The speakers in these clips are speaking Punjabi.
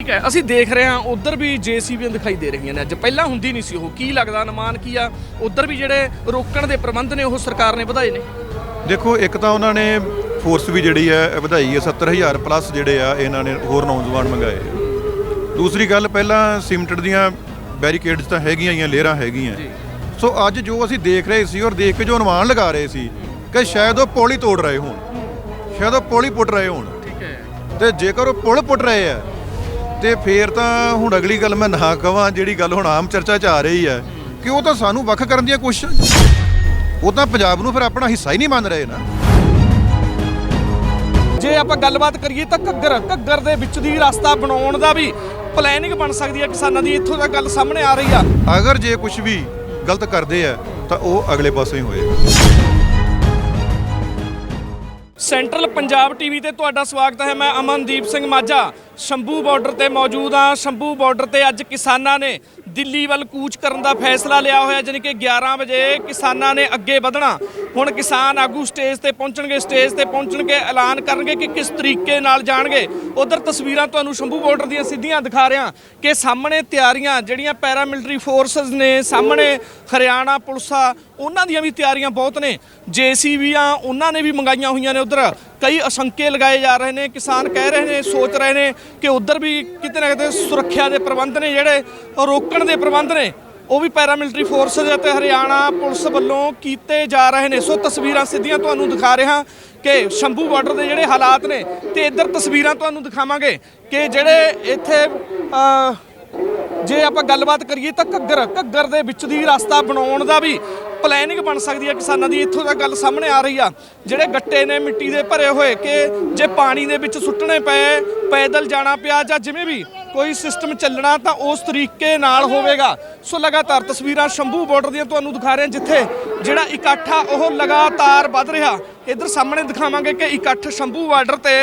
ਠੀਕ ਹੈ ਅਸੀਂ ਦੇਖ ਰਹੇ ਹਾਂ ਉਧਰ ਵੀ ਜੀਸੀਬੀਆਂ ਦਿਖਾਈ ਦੇ ਰਹੀਆਂ ਨੇ। ਅੱਜ ਪਹਿਲਾਂ ਹੁੰਦੀ ਨਹੀਂ ਸੀ ਉਹ। ਕੀ ਲੱਗਦਾ ਅਨੁਮਾਨ ਕੀ ਆ? ਉਧਰ ਵੀ ਜਿਹੜੇ ਰੋਕਣ ਦੇ ਪ੍ਰਬੰਧ ਨੇ ਉਹ ਸਰਕਾਰ ਨੇ ਵਧਾਏ ਨੇ? ਦੇਖੋ ਇੱਕ ਤਾਂ ਉਹਨਾਂ ਨੇ ਫੋਰਸ ਵੀ ਜਿਹੜੀ ਹੈ ਵਧਾਈ ਹੈ। 70000 ਪਲੱਸ ਜਿਹੜੇ ਆ ਇਹਨਾਂ ਨੇ ਹੋਰ ਨੌਜਵਾਨ ਮੰਗਾਏ ਆ। ਦੂਸਰੀ ਗੱਲ ਪਹਿਲਾਂ ਸਿਮਟਡ ਦੀਆਂ ਬੈਰੀਕੇਡਸ ਤਾਂ ਹੈਗੀਆਂ ਹੀ ਆ ਲੇਅਰਾਂ ਹੈਗੀਆਂ। ਸੋ ਅੱਜ ਜੋ ਅਸੀਂ ਦੇਖ ਰਹੇ ਸੀ ਔਰ ਦੇਖ ਕੇ ਜੋ ਅਨੁਮਾਨ ਲਗਾ ਰਹੇ ਸੀ ਕਿ ਸ਼ਾਇਦ ਉਹ ਪੁਲ ਹੀ ਤੋੜ ਰਹੇ ਹੋਣ। ਸ਼ਾਇਦ ਉਹ ਪੁਲ ਹੀ ਪੁੱਟ ਰਹੇ ਹੋਣ। ਠੀਕ ਹੈ। ਤੇ ਜੇਕਰ ਉਹ ਪੁਲ ਪੁੱਟ ਰਹੇ ਆ ਤੇ ਫੇਰ ਤਾਂ ਹੁਣ ਅਗਲੀ ਗੱਲ ਮੈਂ ਨਾ ਕਵਾਂ ਜਿਹੜੀ ਗੱਲ ਹੁਣ ਆਮ ਚਰਚਾ 'ਚ ਆ ਰਹੀ ਹੈ ਕਿ ਉਹ ਤਾਂ ਸਾਨੂੰ ਵੱਖ ਕਰਨ ਦੀਆਂ ਕੋਸ਼ਿਸ਼ਾਂ ਉਹ ਤਾਂ ਪੰਜਾਬ ਨੂੰ ਫਿਰ ਆਪਣਾ ਹਿੱਸਾ ਹੀ ਨਹੀਂ ਮੰਨ ਰਹੇ ਨਾ। ਜੇ ਆਪਾਂ ਗੱਲਬਾਤ ਕਰੀਏ ਤਾਂ ਘੱਗਰ ਘੱਗਰ ਦੇ ਵਿੱਚ ਦੀ ਰਸਤਾ ਬਣਾਉਣ ਦਾ ਵੀ ਪਲੈਨਿੰਗ ਬਣ ਸਕਦੀ ਹੈ ਕਿਸਾਨਾਂ ਦੀ ਇੱਥੋਂ ਤੱਕ ਗੱਲ ਸਾਹਮਣੇ ਆ ਰਹੀ ਆ। ਅਗਰ ਜੇ ਕੁਝ ਵੀ ਗਲਤ ਕਰਦੇ ਆ ਤਾਂ ਉਹ ਅਗਲੇ ਪਾਸੇ ਹੀ ਹੋਏਗਾ ਸੈਂਟਰਲ ਪੰਜਾਬ ਟੀਵੀ ਤੇ ਤੁਹਾਡਾ ਸਵਾਗਤ ਹੈ। ਮੈਂ ਅਮਨਦੀਪ ਸਿੰਘ ਮਾਝਾ। ਸ਼ੰਭੂ ਬਾਰਡਰ ਤੇ ਮੌਜੂਦ ਹਾਂ। ਸ਼ੰਭੂ ਬਾਰਡਰ ਤੇ ਅੱਜ ਕਿਸਾਨਾਂ ਨੇ ਦਿੱਲੀ ਵੱਲ ਕੂਚ ਕਰਨ ਦਾ ਫੈਸਲਾ ਲਿਆ ਹੋਇਆ। ਜਾਣੀ ਕਿ 11 ਵਜੇ ਕਿਸਾਨਾਂ ਨੇ ਅੱਗੇ ਵਧਣਾ। ਹੁਣ ਕਿਸਾਨ ਆਗੂ ਸਟੇਜ ਤੇ ਪਹੁੰਚਣਗੇ। ਸਟੇਜ ਤੇ ਪਹੁੰਚਣਗੇ। ਐਲਾਨ ਕਰਨਗੇ ਕਿ ਕਿਸ ਤਰੀਕੇ ਨਾਲ ਜਾਣਗੇ। ਉਧਰ ਤਸਵੀਰਾਂ ਤੁਹਾਨੂੰ ਸ਼ੰਭੂ ਬਾਰਡਰ ਦੀਆਂ ਸਿੱਧੀਆਂ ਦਿਖਾ ਰਿਹਾ ਕਿ ਸਾਹਮਣੇ ਤਿਆਰੀਆਂ ਜਿਹੜੀਆਂ ਪੈਰਾਮਿਲਟਰੀ ਫੋਰਸਸ ਨੇ ਸਾਹਮਣੇ ਹਰਿਆਣਾ ਪੁਲਿਸ ਆ ਉਹਨਾਂ ਦੀਆਂ ਵੀ ਤਿਆਰੀਆਂ ਬਹੁਤ ਨੇ। ਜੇਸੀਬੀਆਂ ਉਹਨਾਂ ਨੇ ਵੀ ਮੰਗਾਈਆਂ ਹੋਈਆਂ ਨੇ ਉਧਰ। ਕਈ ਅਸ਼ੰਕੇ ਲਗਾਏ ਜਾ ਰਹੇ ਨੇ, ਕਿਸਾਨ ਕਹਿ ਰਹੇ ਨੇ, ਸੋਚ ਰਹੇ ਨੇ ਕਿ ਉਧਰ ਵੀ ਕਿਤੇ ਨਾ ਕਿਤੇ ਸੁਰੱਖਿਆ ਦੇ ਪ੍ਰਬੰਧ ਨੇ, ਜਿਹੜੇ ਰੋਕਣ ਦੇ ਪ੍ਰਬੰਧ ਨੇ, ਉਹ ਵੀ ਪੈਰਾਮਿਲਟਰੀ ਫੋਰਸਸ ਅਤੇ ਹਰਿਆਣਾ ਪੁਲਿਸ ਵੱਲੋਂ ਕੀਤੇ ਜਾ ਰਹੇ ਨੇ। ਸੋ ਤਸਵੀਰਾਂ ਸਿੱਧੀਆਂ ਤੁਹਾਨੂੰ ਦਿਖਾ ਰਿਹਾ ਕਿ ਸ਼ੰਭੂ ਬਾਰਡਰ ਦੇ ਜਿਹੜੇ ਹਾਲਾਤ ਨੇ, ਤੇ ਇੱਧਰ ਤਸਵੀਰਾਂ ਤੁਹਾਨੂੰ ਦਿਖਾਵਾਂਗੇ ਕਿ ਜਿਹੜੇ ਇੱਥੇ ਜੇ ਆਪਾਂ ਗੱਲਬਾਤ ਕਰੀਏ ਤਾਂ ਘੱਗਰ ਘੱਗਰ ਦੇ ਵਿੱਚ ਦੀ ਰਸਤਾ ਬਣਾਉਣ ਦਾ ਵੀ ਪਲੈਨਿੰਗ ਬਣ ਸਕਦੀ ਹੈ ਕਿਸਾਨਾਂ ਦੀ। ਇੱਥੋਂ ਤੱਕ ਗੱਲ ਸਾਹਮਣੇ ਆ ਰਹੀ ਆ। ਜਿਹੜੇ ਗੱਟੇ ਨੇ ਮਿੱਟੀ ਦੇ ਭਰੇ ਹੋਏ ਕਿ ਜੇ ਪਾਣੀ ਦੇ ਵਿੱਚ ਸੁੱਟਣੇ ਪਏ, ਪੈਦਲ ਜਾਣਾ ਪਿਆ ਜਾਂ ਜਿਵੇਂ ਵੀ ਕੋਈ ਸਿਸਟਮ ਚੱਲਣਾ ਤਾਂ ਉਸ ਤਰੀਕੇ ਨਾਲ ਹੋਵੇਗਾ। ਸੋ ਲਗਾਤਾਰ ਤਸਵੀਰਾਂ ਸ਼ੰਭੂ ਬਾਰਡਰ ਦੀਆਂ ਤੁਹਾਨੂੰ ਦਿਖਾ ਰਹੇ ਹਾਂ, ਜਿੱਥੇ ਜਿਹੜਾ ਇਕੱਠ ਆ, ਉਹ ਲਗਾਤਾਰ ਵੱਧ ਰਿਹਾ। ਇੱਧਰ ਸਾਹਮਣੇ ਦਿਖਾਵਾਂਗੇ ਕਿ ਇਕੱਠ ਸ਼ੰਭੂ ਬਾਰਡਰ ਤੇ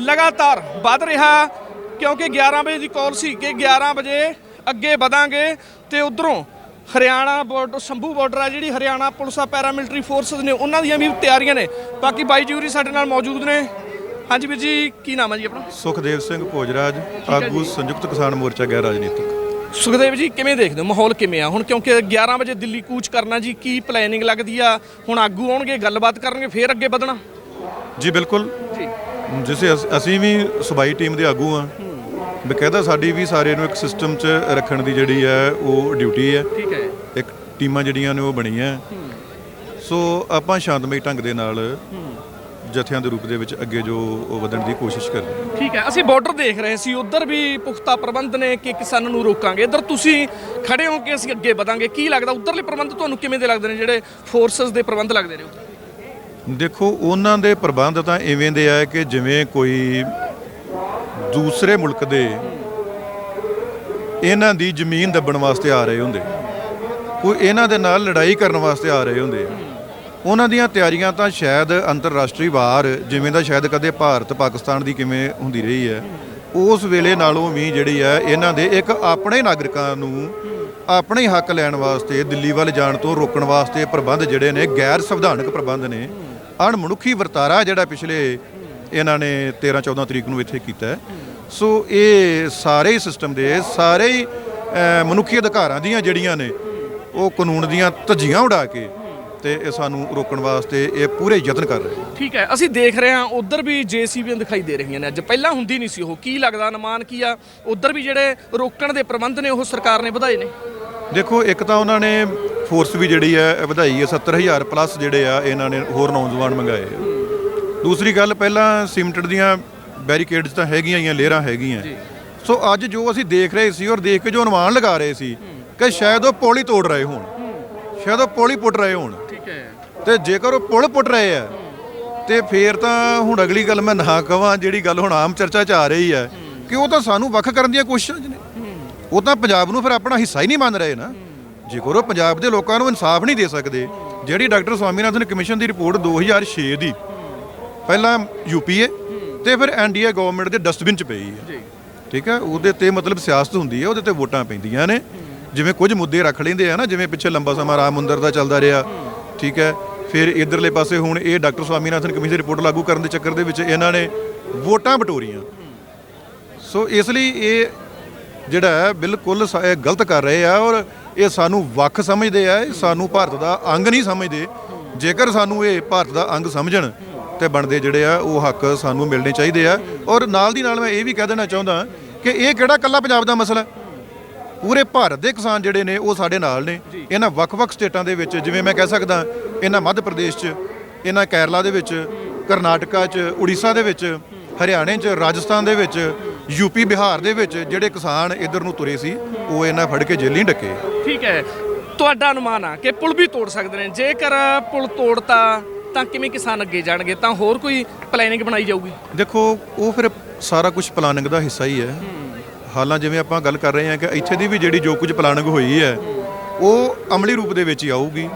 ਲਗਾਤਾਰ ਵੱਧ ਰਿਹਾ। ਕਿਉਂਕਿ 11 ਵਜੇ ਦੀ ਕਾਲ ਸੀ ਕਿ 11 ਵਜੇ ਅੱਗੇ ਵਧਾਂਗੇ ਤੇ ਉਧਰੋਂ ਹਰਿਆਣਾ ਬਾਰਡਰ ਸ਼ੰਭੂ ਬਾਰਡਰ ਆ ਜਿਹੜੀ ਹਰਿਆਣਾ ਪੁਲਿਸ ਆ ਪੈਰਾਮਿਲਟਰੀ ਫੋਰਸਸ ਨੇ ਉਹਨਾਂ ਦੀਆਂ ਵੀ ਤਿਆਰੀਆਂ ਨੇ। ਬਾਕੀ ਬਾਈ ਜੂਰੀ ਸਾਡੇ ਨਾਲ ਮੌਜੂਦ ਨੇ। ਹਾਂਜੀ ਵੀਰ ਜੀ ਕੀ ਨਾਮ ਹੈ ਜੀ ਆਪਣਾ? ਸੁਖਦੇਵ ਸਿੰਘ ਭੋਜਰਾਜ ਆਗੂ ਸੰਯੁਕਤ ਕਿਸਾਨ ਮੋਰਚਾ ਗੈਰ ਰਾਜਨੀਤਿਕ। ਸੁਖਦੇਵ ਜੀ ਕਿਵੇਂ ਦੇਖਦੇ ਹੋ? ਮਾਹੌਲ ਕਿਵੇਂ ਆ? ਹੁਣ ਕਿਉਂਕਿ 11 ਵਜੇ ਦਿੱਲੀ ਕੂਚ ਕਰਨਾ ਜੀ ਕੀ ਪਲੈਨਿੰਗ ਲੱਗਦੀ ਆ? ਹੁਣ ਆਗੂ ਆਉਣਗੇ ਗੱਲਬਾਤ ਕਰਨਗੇ ਫੇਰ ਅੱਗੇ ਵਧਣਾ? ਜੀ ਬਿਲਕੁਲ। ਜੀ। ਜਿਸੇ ਅਸ- ਅਸੀਂ ਵੀ ਸਬਾਈ ਟੀਮ ਦੇ ਆਗੂ ਆ ਬਕਾਇਦਾ ਸਾਡੀ ਵੀ ਸਾਰੇ ਨੂੰ ਇੱਕ ਸਿਸਟਮ 'ਚ ਰੱਖਣ ਦੀ ਜਿਹੜੀ ਹੈ ਉਹ ਡਿਊਟੀ ਹੈ। ਠੀਕ ਹੈ। ਇੱਕ ਟੀਮਾਂ ਜਿਹੜੀਆਂ ਨੇ ਉਹ ਬਣੀਆਂ। ਸੋ ਆਪਾਂ ਸ਼ਾਂਤਮਈ ਢੰਗ ਦੇ ਨਾਲ ਜਥਿਆਂ ਦੇ ਰੂਪ ਦੇ ਵਿੱਚ ਅੱਗੇ ਜੋ ਉਹ ਵਧਣ ਦੀ ਕੋਸ਼ਿਸ਼ ਕਰਦੇ ਹਾਂ। ਠੀਕ ਹੈ ਅਸੀਂ ਬਾਰਡਰ ਦੇਖ ਰਹੇ ਸੀ ਉਧਰ ਵੀ ਪੁਖਤਾ ਪ੍ਰਬੰਧ ਨੇ ਕਿ ਕਿਸਾਨਾਂ ਨੂੰ ਰੋਕਾਂਗੇ। ਇੱਧਰ ਤੁਸੀਂ ਖੜੇ ਹੋ ਕਿ ਅਸੀਂ ਅੱਗੇ ਵਧਾਂਗੇ। ਕੀ ਲੱਗਦਾ ਉਧਰਲੇ ਪ੍ਰਬੰਧ ਤੁਹਾਨੂੰ ਕਿਵੇਂ ਦੇ ਲੱਗਦੇ ਨੇ? ਜਿਹੜੇ ਫੋਰਸਸ ਦੇ ਪ੍ਰਬੰਧ ਲੱਗਦੇ ਨੇ ਦੇਖੋ ਉਹਨਾਂ ਦੇ ਪ੍ਰਬੰਧ ਤਾਂ ਐਵੇਂ ਦੇ ਆ ਕਿ ਜਿਵੇਂ ਕੋਈ ਦੂਸਰੇ ਮੁਲਕ ਦੇ ਇਹਨਾਂ ਦੀ ਜ਼ਮੀਨ ਦੱਬਣ ਵਾਸਤੇ ਆ ਰਹੇ ਹੁੰਦੇ। ਕੋਈ ਇਹਨਾਂ ਦੇ ਨਾਲ ਲੜਾਈ ਕਰਨ ਵਾਸਤੇ ਆ ਰਹੇ ਹੁੰਦੇ। ਉਹਨਾਂ ਦੀਆਂ ਤਿਆਰੀਆਂ ਤਾਂ ਸ਼ਾਇਦ ਅੰਤਰਰਾਸ਼ਟਰੀ ਵਾਰ, ਜਿਵੇਂ ਦਾ ਸ਼ਾਇਦ ਕਦੇ ਭਾਰਤ ਪਾਕਿਸਤਾਨ ਦੀ ਕਿਵੇਂ ਹੁੰਦੀ ਰਹੀ ਹੈ, ਉਸ ਵੇਲੇ ਨਾਲੋਂ ਵੀ ਜਿਹੜੀ ਹੈ, ਇਹਨਾਂ ਦੇ ਇੱਕ ਆਪਣੇ ਨਾਗਰਿਕਾਂ ਨੂੰ ਆਪਣੇ ਹੱਕ ਲੈਣ ਵਾਸਤੇ, ਦਿੱਲੀ ਵੱਲ ਜਾਣ ਤੋਂ ਰੋਕਣ ਵਾਸਤੇ ਪ੍ਰਬੰਧ ਜਿਹੜੇ ਨੇ, ਗੈਰ ਸੰਵਿਧਾਨਕ ਪ੍ਰਬੰਧ ਨੇ, ਅਣਮਨੁੱਖੀ ਵਰਤਾਰਾ ਜਿਹੜਾ ਪਿਛਲੇ ਇਹਨਾਂ ਨੇ 13 14 ਤਰੀਕ ਨੂੰ ਇੱਥੇ ਕੀਤਾ ਹੈ ਸੋ ਇਹ ਸਾਰੇ ਹੀ ਸਿਸਟਮ ਦੇ ਸਾਰੇ ਹੀ ਮਨੁੱਖੀ ਅਧਿਕਾਰਾਂ ਦੀਆਂ ਜਿਹੜੀਆਂ ਨੇ ਉਹ ਕਾਨੂੰਨ ਦੀਆਂ ਧੱਜੀਆਂ ਉਡਾ ਕੇ ਤੇ ਇਹ ਸਾਨੂੰ ਰੋਕਣ ਵਾਸਤੇ ਇਹ ਪੂਰੇ ਯਤਨ ਕਰ ਰਹੇ ਠੀਕ ਹੈ ਅਸੀਂ ਦੇਖ ਰਹੇ ਹਾਂ ਉਧਰ ਵੀ ਜੀਸੀਬੀਆਂ ਦਿਖਾਈ ਦੇ ਰਹੀਆਂ ਨੇ ਅੱਜ। ਪਹਿਲਾਂ ਹੁੰਦੀ ਨਹੀਂ ਸੀ ਉਹ ਕੀ ਲੱਗਦਾ ਅਨੁਮਾਨ ਕੀ ਆ? ਉਧਰ ਵੀ ਜਿਹੜੇ ਰੋਕਣ ਦੇ ਪ੍ਰਬੰਧ ਨੇ ਉਹ ਸਰਕਾਰ ਨੇ ਵਧਾਏ ਨੇ। ਦੇਖੋ ਇੱਕ ਤਾਂ ਉਹਨਾਂ ਨੇ ਫੋਰਸ ਵੀ ਜਿਹੜੀ ਹੈ ਵਧਾਈ ਹੈ 70000 ਪਲੱਸ ਜਿਹੜੇ ਆ ਇਹਨਾਂ ਨੇ ਹੋਰ ਨੌਜਵਾਨ ਮੰਗਾਏ ਆ। ਦੂਸਰੀ ਗੱਲ ਪਹਿਲਾਂ ਸਿਮਟਡ ਦੀਆਂ ਬੈਰੀਕੇਡਸ ਤਾਂ ਹੈਗੀਆਂ ਹੀ ਆ ਲੇਅਰਾਂ ਹੈਗੀਆਂ। ਸੋ ਅੱਜ ਜੋ ਅਸੀਂ ਦੇਖ ਰਹੇ ਸੀ ਔਰ ਦੇਖ ਕੇ ਜੋ ਅਨੁਮਾਨ ਲਗਾ ਰਹੇ ਸੀ ਕਿ ਸ਼ਾਇਦ ਉਹ ਪੁਲ ਤੋੜ ਰਹੇ ਹੋਣ। ਸ਼ਾਇਦ ਉਹ ਪੁਲ ਪੁੱਟ ਰਹੇ ਹੋਣ। ਠੀਕ ਹੈ। ਤੇ ਜੇਕਰ ਉਹ ਪੁਲ ਪੁੱਟ ਰਹੇ ਆ ਤੇ ਫੇਰ ਤਾਂ ਹੁਣ ਅਗਲੀ ਗੱਲ ਮੈਂ ਨਾ ਕਵਾਂ ਜਿਹੜੀ ਗੱਲ ਹੁਣ ਆਮ ਚਰਚਾ 'ਚ ਆ ਰਹੀ ਹੈ। ਕਿ ਉਹ ਤਾਂ ਸਾਨੂੰ ਵੱਖ ਕਰਨ ਦੀਆਂ ਕੋਸ਼ਿਸ਼ਾਂ 'ਚ ਨੇ। ਉਹ ਤਾਂ ਪੰਜਾਬ ਨੂੰ ਫਿਰ ਆਪਣਾ ਹਿੱਸਾ ਹੀ ਨਹੀਂ ਮੰਨ ਰਹੇ ਨਾ। ਜੇਕਰ ਉਹ ਪੰਜਾਬ ਦੇ ਲੋਕਾਂ ਨੂੰ ਇਨਸਾਫ ਨਹੀਂ ਦੇ ਸਕਦੇ ਜਿਹੜੀ ਡਾਕਟਰ ਸਵਾਮੀਨਾਥਨ ਕਮਿਸ਼ਨ ਦੀ ਰਿਪੋਰਟ 2006 ਦੀ ਪਹਿਲਾਂ ਯੂਪੀਏ ਤੇ ਫਿਰ ਐਨਡੀਏ ਗਵਰਨਮੈਂਟ ਦੇ ਡਸਟਬਿਨ 'ਚ ਪਈ ਹੈ ਜੀ। ਠੀਕ ਹੈ ਉਹਦੇ ਤੇ ਮਤਲਬ ਸਿਆਸਤ ਹੁੰਦੀ ਹੈ ਉਹਦੇ ਤੇ ਵੋਟਾਂ ਪੈਂਦੀਆਂ ਨੇ। ਜਿਵੇਂ ਕੁਝ ਮੁੱਦੇ ਰੱਖ ਲੈਂਦੇ ਆ ਨਾ ਜਿਵੇਂ ਪਿੱਛੇ ਲੰਬਾ ਸਮਾਂ ਰਾਮ ਮੰਦਰ ਦਾ ਚੱਲਦਾ ਰਿਹਾ ਠੀਕ ਹੈ ਫਿਰ ਇਧਰਲੇ ਪਾਸੇ ਹੁਣ ਇਹ ਡਾਕਟਰ ਸਵਾਮੀਨਾਥਨ ਕਮਿਸ਼ਨ ਰਿਪੋਰਟ ਲਾਗੂ ਕਰਨ ਦੇ ਚੱਕਰ ਦੇ ਵਿੱਚ ਇਹਨਾਂ ਨੇ ਵੋਟਾਂ ਬਟੋਰੀਆਂ ਸੋ ਇਸ ਲਈ ਇਹ ਜਿਹੜਾ ਬਿਲਕੁਲ ਇਹ ਗਲਤ ਕਰ ਰਹੇ ਆ ਔਰ ਇਹ ਸਾਨੂੰ ਵੱਖ ਸਮਝਦੇ ਆ ਸਾਨੂੰ ਭਾਰਤ ਦਾ ਅੰਗ ਨਹੀਂ ਸਮਝਦੇ। ਜੇਕਰ ਸਾਨੂੰ ਇਹ ਭਾਰਤ ਦਾ ਅੰਗ ਸਮਝਣ ਤੇ ਬਣਦੇ ਜਿਹੜੇ ਆ, ਉਹ ਹੱਕ ਸਾਨੂੰ ਮਿਲਣੇ ਚਾਹੀਦੇ ਆ। ਔਰ ਨਾਲ ਦੀ ਨਾਲ ਮੈਂ ਇਹ ਵੀ ਕਹਿ ਦੇਣਾ ਚਾਹੁੰਦਾ ਕਿ ਇਹ ਕਿਹੜਾ ਕੱਲਾ ਪੰਜਾਬ ਦਾ ਮਸਲਾ ਹੈ? ਪੂਰੇ ਭਾਰਤ ਦੇ ਕਿਸਾਨ ਜਿਹੜੇ ਨੇ, ਉਹ ਸਾਡੇ ਨਾਲ ਨੇ। ਇਹਨਾਂ ਵੱਖ-ਵੱਖ ਸਟੇਟਾਂ ਦੇ ਵਿੱਚ, ਜਿਵੇਂ ਮੈਂ ਕਹਿ ਸਕਦਾ, ਇਹਨਾਂ ਮੱਧ ਪ੍ਰਦੇਸ਼ 'ਚ, ਇਹਨਾਂ ਕੇਰਲਾ ਦੇ ਵਿੱਚ, ਕਰਨਾਟਕਾ 'ਚ, ਉੜੀਸਾ ਦੇ ਵਿੱਚ, ਹਰਿਆਣੇ 'ਚ, ਰਾਜਸਥਾਨ ਦੇ ਵਿੱਚ ਯੂਪੀ ਬਿਹਾਰ ਦੇ ਵਿੱਚ ਜਿਹੜੇ ਕਿਸਾਨ ਇਧਰ ਨੂੰ ਤੁਰੇ ਸੀ, ਉਹ ਇਹਨਾਂ ਫੜ ਕੇ ਜੇਲ੍ਹ ਨਹੀਂ ਡੱਕੇ। ਠੀਕ ਹੈ। ਤੁਹਾਡਾ ਅਨੁਮਾਨ ਆ ਕਿ ਪੁਲ ਵੀ ਤੋੜ ਸਕਦੇ ਨੇ। ਜੇਕਰ ਪੁਲ ਤੋੜਤਾ ਤਾਂ ਕਿਵੇਂ ਕਿਸਾਨ ਅੱਗੇ ਜਾਣਗੇ? ਤਾਂ ਹੋਰ ਕੋਈ ਪਲੈਨਿੰਗ ਬਣਾਈ ਜਾਊਗੀ? ਦੇਖੋ, ਉਹ ਫਿਰ ਸਾਰਾ ਕੁਝ ਪਲਾਨਿੰਗ ਦਾ ਹਿੱਸਾ ਹੀ ਹੈ। ਹਾਲਾਂ ਜਿਵੇਂ ਆਪਾਂ ਗੱਲ ਕਰ ਰਹੇ ਹਾਂ ਕਿ ਇੱਥੇ ਦੀ ਵੀ ਜਿਹੜੀ ਜੋ ਕੁਝ ਪਲਾਨਿੰਗ ਹੋਈ ਹੈ, ਉਹ ਅਮਲੀ ਰੂਪ ਦੇ ਵਿੱਚ ਹੀ ਆਊਗੀ।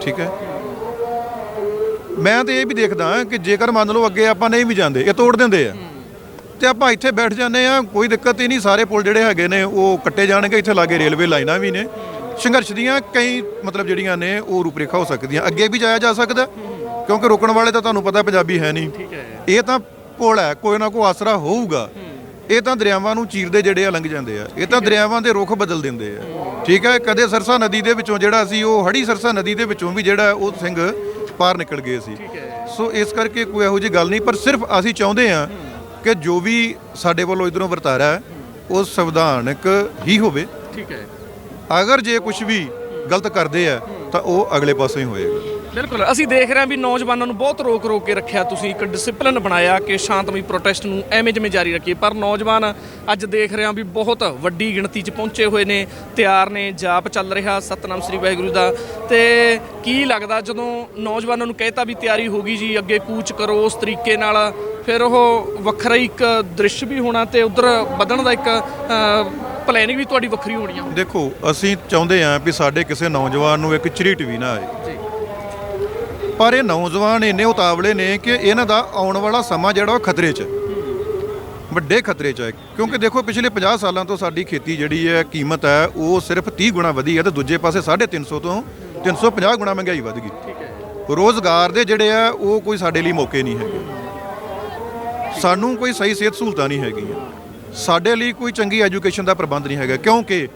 ਠੀਕ ਹੈ? ਮੈਂ ਤਾਂ ਇਹ ਵੀ ਦੇਖਦਾ ਕਿ ਜੇਕਰ ਮੰਨ ਲਓ ਅੱਗੇ ਆਪਾਂ ਨਹੀਂ ਵੀ ਜਾਂਦੇ, ਇਹ ਤੋੜ ਦਿੰਦੇ ਆ। ਤੇ ਆਪਾਂ ਇੱਥੇ ਬੈਠ ਜਾਂਦੇ ਆ ਕੋਈ ਦਿੱਕਤ ਹੀ ਨਹੀਂ, ਸਾਰੇ ਪੁਲ ਜਿਹੜੇ ਹੈਗੇ ਨੇ, ਉਹ ਕੱਟੇ ਜਾਣਗੇ, ਇੱਥੇ ਲਾਗੇ ਰੇਲਵੇ ਲਾਈਨਾਂ ਵੀ ਨੇ। ਸੰਘਰਸ਼ ਦੀਆਂ ਕਈ ਮਤਲਬ ਜਿਹੜੀਆਂ ਨੇ ਉਹ ਰੂਪਰੇਖਾ ਹੋ ਸਕਦੀਆਂ। ਅੱਗੇ ਵੀ ਜਾਇਆ ਜਾ ਸਕਦਾ ਕਿਉਂਕਿ ਰੋਕਣ ਵਾਲੇ ਤਾਂ ਤੁਹਾਨੂੰ ਪਤਾ ਪੰਜਾਬੀ ਹੈ ਨਹੀਂ। ਇਹ ਤਾਂ ਪੁਲ ਹੈ ਕੋਈ ਨਾ ਕੋਈ ਆਸਰਾ ਹੋਊਗਾ। ਇਹ ਤਾਂ ਦਰਿਆਵਾਂ ਨੂੰ ਚੀਰਦੇ ਜਿਹੜੇ ਆ ਲੰਘ ਜਾਂਦੇ ਆ। ਇਹ ਤਾਂ ਦਰਿਆਵਾਂ ਦੇ ਰੁੱਖ ਬਦਲ ਦਿੰਦੇ ਆ। ਠੀਕ ਹੈ ਕਦੇ ਸਰਸਾ ਨਦੀ ਦੇ ਵਿੱਚੋਂ ਜਿਹੜਾ ਸੀ ਉਹ ਹੜੀ ਸਰਸਾ ਨਦੀ ਦੇ ਵਿੱਚੋਂ ਵੀ ਜਿਹੜਾ ਉਹ ਸਿੰਘ ਪਾਰ ਨਿਕਲ ਗਏ ਸੀ। ਸੋ ਇਸ ਕਰਕੇ ਕੋਈ ਇਹੋ ਜਿਹੀ ਗੱਲ ਨਹੀਂ ਪਰ ਸਿਰਫ ਅਸੀਂ ਚਾਹੁੰਦੇ ਆ ਕਿ ਜੋ ਵੀ ਸਾਡੇ ਵੱਲੋਂ ਇਧਰੋਂ ਵਰਤਾਰਾ ਉਹ ਸੰਵਿਧਾਨਕ ਹੀ ਹੋਵੇ। ਠੀਕ ਹੈ। ਅਗਰ ਜੇ ਕੁਝ ਵੀ ਗਲਤ ਕਰਦੇ ਆ, ਤਾਂ ਉਹ ਅਗਲੇ ਪਾਸੇ ਹੀ ਹੋਏਗਾ। ਬਿਲਕੁਲ, ਅਸੀਂ ਦੇਖ ਰਹੇ ਹਾਂ ਵੀ ਨੌਜਵਾਨਾਂ ਨੂੰ ਬਹੁਤ ਰੋਕ ਰੋਕ ਕੇ ਰੱਖਿਆ ਤੁਸੀਂ, ਇੱਕ ਡਿਸਪਲਿਨ ਬਣਾਇਆ ਕਿ ਸ਼ਾਂਤਮਈ ਪ੍ਰੋਟੈਸਟ ਨੂੰ ਐਵੇਂ ਜਿਵੇਂ ਜਾਰੀ ਰੱਖੀਏ। ਪਰ ਨੌਜਵਾਨ ਅੱਜ ਦੇਖ ਰਹੇ ਹਾਂ ਵੀ ਬਹੁਤ ਵੱਡੀ ਗਿਣਤੀ 'ਚ ਪਹੁੰਚੇ ਹੋਏ ਨੇ, ਤਿਆਰ ਨੇ, ਜਾਪ ਚੱਲ ਰਿਹਾ, ਸਤਨਾਮ ਸ੍ਰੀ ਵਾਹਿਗੁਰੂ ਦਾ। ਤੇ ਕੀ ਲੱਗਦਾ, ਜਦੋਂ ਨੌਜਵਾਨਾਂ ਨੂੰ ਕਹਿਤਾ ਵੀ ਤਿਆਰੀ ਹੋ ਗਈ ਜੀ, ਅੱਗੇ ਕੂਚ ਕਰੋ, ਉਸ ਤਰੀਕੇ ਨਾਲ ਫਿਰ ਉਹ ਵੱਖਰਾ ਹੀ ਇੱਕ ਦ੍ਰਿਸ਼ ਵੀ ਹੋਣਾ ਤੇ ਉਧਰ ਵਧਣ ਦਾ ਇੱਕ ਪਲੈਨਿੰਗ ਵੀ ਤੁਹਾਡੀ ਵੱਖਰੀ ਹੋਣੀ ਆ। ਦੇਖੋ ਅਸੀਂ ਚਾਹੁੰਦੇ ਹਾਂ ਵੀ ਸਾਡੇ ਕਿਸੇ ਨੌਜਵਾਨ ਨੂੰ ਇੱਕ ਝਰੀਟ ਵੀ ਨਾ ਆਏ। ਜੀ। ਪਰ ਇਹ ਨੌਜਵਾਨ ਇੰਨੇ ਉਤਾਵਲੇ ਨੇ ਕਿ ਇਹਨਾਂ ਦਾ ਆਉਣ ਵਾਲਾ ਸਮਾਂ ਜਿਹੜਾ ਉਹ ਖਤਰੇ 'ਚ ਹੈ। ਵੱਡੇ ਖਤਰੇ 'ਚ ਹੈ। ਕਿਉਂਕਿ ਦੇਖੋ ਪਿਛਲੇ 50 ਸਾਲਾਂ ਤੋਂ ਸਾਡੀ ਖੇਤੀ ਜਿਹੜੀ ਹੈ ਕੀਮਤ ਹੈ ਉਹ ਸਿਰਫ 30 ਗੁਣਾ ਵਧੀ ਹੈ ਤੇ ਦੂਜੇ ਪਾਸੇ 350 ਤੋਂ 350 ਗੁਣਾ ਮਹਿੰਗਾਈ ਵਧ ਗਈ। ਠੀਕ ਹੈ ਰੋਜ਼ਗਾਰ ਦੇ ਜਿਹੜੇ ਆ ਉਹ ਕੋਈ ਸਾਡੇ ਲਈ ਮੌਕੇ ਨਹੀਂ ਹੈਗੇ। ਸਾਨੂੰ ਕੋਈ ਸਹੀ ਸਿਹਤ ਸਹੂਲਤਾਂ ਨਹੀਂ ਹੈਗੀਆਂ। ਸਾਡੇ ਲਈ ਕੋਈ ਚੰਗੀ ਐਜੂਕੇਸ਼ਨ ਦਾ ਪ੍ਰਬੰਧ ਨਹੀਂ ਹੈਗਾ, ਕਿਉਂਕਿ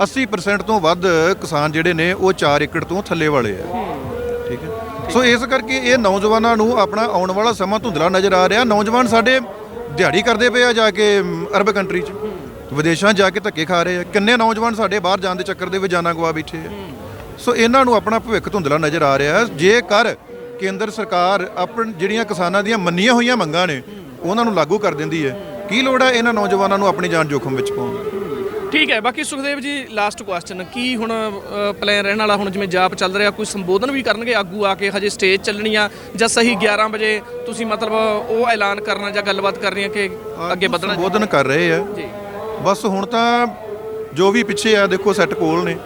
80% ਤੋਂ ਵੱਧ ਕਿਸਾਨ ਜਿਹੜੇ ਨੇ, ਉਹ 4 ਏਕੜ ਤੋਂ ਥੱਲੇ ਵਾਲੇ ਆ। ਠੀਕ ਹੈ? ਸੋ ਇਸ ਕਰਕੇ ਇਹ ਨੌਜਵਾਨਾਂ ਨੂੰ ਆਪਣਾ ਆਉਣ ਵਾਲਾ ਸਮਾਂ ਧੁੰਦਲਾ ਨਜ਼ਰ ਆ ਰਿਹਾ। ਨੌਜਵਾਨ ਸਾਡੇ ਦਿਹਾੜੀ ਕਰਦੇ ਪਏ ਆ ਜਾ ਕੇ ਅਰਬ ਕੰਟਰੀ 'ਚ। ਵਿਦੇਸ਼ਾਂ 'ਚ ਜਾ ਕੇ ਧੱਕੇ ਖਾ ਰਹੇ ਆ। ਕਿੰਨੇ ਨੌਜਵਾਨ ਸਾਡੇ ਬਾਹਰ ਜਾਣ ਦੇ ਚੱਕਰ ਦੇ ਵਿੱਚ ਜਾਨਾਂ ਗਵਾ ਬੈਠੇ ਆ। ਸੋ ਇਹਨਾਂ ਨੂੰ ਆਪਣਾ ਭਵਿੱਖ ਧੁੰਦਲਾ ਨਜ਼ਰ ਆ ਰਿਹਾ। ਜੇਕਰ ਕੇਂਦਰ ਸਰਕਾਰ ਆਪਣ, ਜਿਹੜੀਆਂ ਕਿਸਾਨਾਂ ਦੀਆਂ ਮੰਨੀਆਂ ਹੋਈਆਂ ਮੰਗਾਂ ਨੇ, ਉਹਨਾਂ ਨੂੰ ਲਾਗੂ ਕਰ ਦਿੰਦੀ ਹੈ। ਕੀ ਲੋੜ ਹੈ ਇਹਨਾਂ ਨੌਜਵਾਨਾਂ ਨੂੰ ਆਪਣੀ ਜਾਨ ਜੋਖਮ ਵਿੱਚ ਪਾਉਣ ਦੀ? ਠੀਕ ਹੈ ਬਾਕੀ ਸੁਖਦੇਵ ਜੀ ਲਾਸਟ ਕੁਐਸਚਨ ਕੀ ਹੁਣ ਪਲਾਨ ਰਹਿਣ ਵਾਲਾ ਹੁਣ ਜਿਵੇਂ ਜਾਪ ਚੱਲ ਰਿਹਾ ਕੋਈ ਸੰਬੋਧਨ ਵੀ ਕਰਨਗੇ ਆਗੂ ਆ ਕੇ ਹਜੇ ਸਟੇਜ ਚੱਲਣੀ ਆ ਜਾਂ ਸਹੀ 11 ਵਜੇ ਤੁਸੀਂ ਮਤਲਬ ਉਹ ਐਲਾਨ ਕਰਨਾ ਜਾਂ ਗੱਲਬਾਤ ਕਰਨੀ ਆ ਕਿ ਅੱਗੇ ਵਧਣਾ ਸੰਬੋਧਨ ਕਰ ਰਹੇ ਆ। ਜੀ। ਬਸ ਹੁਣ ਤਾਂ ਜੋ ਵੀ ਪਿੱਛੇ ਆ ਦੇਖੋ ਸੈੱਟ ਕੋਲ ਨੇ।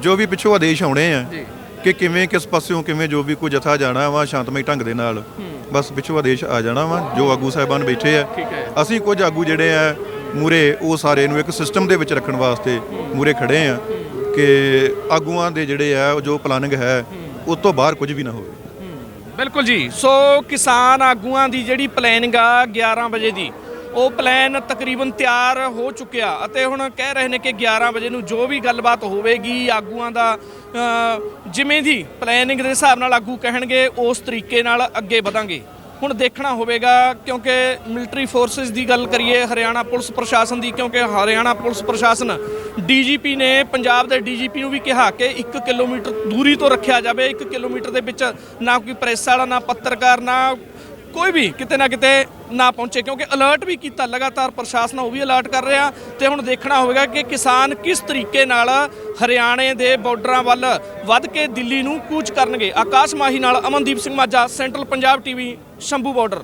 ਜੋ ਵੀ ਪਿੱਛੋਂ ਆਦੇਸ਼ ਆਉਣੇ ਆ ਜੀ। ਕਿ ਕਿਵੇਂ ਕਿਸ ਪਾਸਿਓਂ ਕਿਵੇਂ ਜੋ ਵੀ ਕੋਈ ਜਥਾ ਜਾਣਾ ਵਾ ਸ਼ਾਂਤਮਈ ਢੰਗ ਦੇ ਨਾਲ। ਬਸ ਪਿੱਛੋਂ ਆਦੇਸ਼ ਆ ਜਾਣਾ ਵਾ ਜੋ ਆਗੂ ਸਾਹਿਬਾਨ ਬੈਠੇ ਆ। ਅਸੀਂ ਕੁਝ ਆਗੂ ਜਿਹੜੇ ਆ ਮੂਰੇ ਉਹ ਸਾਰੇ ਨੂੰ ਇੱਕ ਸਿਸਟਮ ਦੇ ਵਿੱਚ ਰੱਖਣ ਵਾਸਤੇ ਮੂਰੇ ਖੜੇ ਆ ਕਿ ਆਗੂਆਂ ਦੇ ਜਿਹੜੇ ਆ ਉਹ ਜੋ ਪਲਾਨਿੰਗ ਹੈ ਉਸ ਤੋਂ ਬਾਹਰ ਕੁਝ ਵੀ ਨਾ ਹੋਵੇ। ਬਿਲਕੁਲ ਜੀ। ਸੋ ਕਿਸਾਨ ਆਗੂਆਂ ਦੀ ਜਿਹੜੀ ਪਲੈਨਿੰਗ ਆ 11 ਵਜੇ ਦੀ ਉਹ ਪਲਾਨ ਤਕਰੀਬਨ ਤਿਆਰ ਹੋ ਚੁੱਕਿਆ ਅਤੇ ਹੁਣ ਕਹਿ ਰਹੇ ਨੇ ਕਿ 11 ਵਜੇ ਨੂੰ ਜੋ ਵੀ ਗੱਲਬਾਤ ਹੋਵੇਗੀ ਆਗੂਆਂ ਦਾ ਜਿਵੇਂ ਦੀ ਪਲੈਨਿੰਗ ਦੇ ਹਿਸਾਬ ਨਾਲ ਆਗੂ ਕਹਿਣਗੇ, ਉਸ ਤਰੀਕੇ ਨਾਲ ਅੱਗੇ ਵਧਾਂਗੇ। ਹੁਣ ਦੇਖਣਾ ਹੋਵੇਗਾ, ਕਿਉਂਕਿ ਮਿਲਟਰੀ ਫੋਰਸਸ ਦੀ ਗੱਲ ਕਰੀਏ, ਹਰਿਆਣਾ ਪੁਲਿਸ ਪ੍ਰਸ਼ਾਸਨ ਦੀ, ਕਿਉਂਕਿ ਹਰਿਆਣਾ ਪੁਲਿਸ ਪ੍ਰਸ਼ਾਸਨ ਡੀਜੀਪੀ ਨੇ ਪੰਜਾਬ ਦੇ ਡੀਜੀਪੀ ਨੂੰ ਵੀ ਕਿਹਾ ਕਿ 1 ਕਿਲੋਮੀਟਰ ਦੂਰੀ ਤੋਂ ਰੱਖਿਆ ਜਾਵੇ। 1 ਕਿਲੋਮੀਟਰ ਦੇ ਵਿੱਚ ਨਾ ਕੋਈ ਪ੍ਰੈਸ ਵਾਲਾ, ਨਾ ਪੱਤਰਕਾਰ, ਨਾ ਕੋਈ ਵੀ ਕਿਤੇ ਨਾ ਕਿਤੇ ਨਾ ਪਹੁੰਚੇ, ਕਿਉਂਕਿ ਅਲਰਟ ਵੀ ਕੀਤਾ ਲਗਾਤਾਰ ਪ੍ਰਸ਼ਾਸਨ ਉਹ ਵੀ ਅਲਰਟ ਕਰ ਰਿਹਾ ਤੇ ਹੁਣ ਦੇਖਣਾ ਹੋਵੇਗਾ ਕਿ ਕਿਸਾਨ ਕਿਸ ਤਰੀਕੇ ਨਾਲ ਹਰਿਆਣੇ ਦੇ ਬਾਰਡਰਾਂ ਵੱਲ ਵੱਧ ਕੇ ਦਿੱਲੀ ਨੂੰ ਕੂਚ ਕਰਨਗੇ। ਆਕਾਸ਼ ਮਾਹੀ ਨਾਲ Amandeep Singh Majha central Punjab TV Shambhu border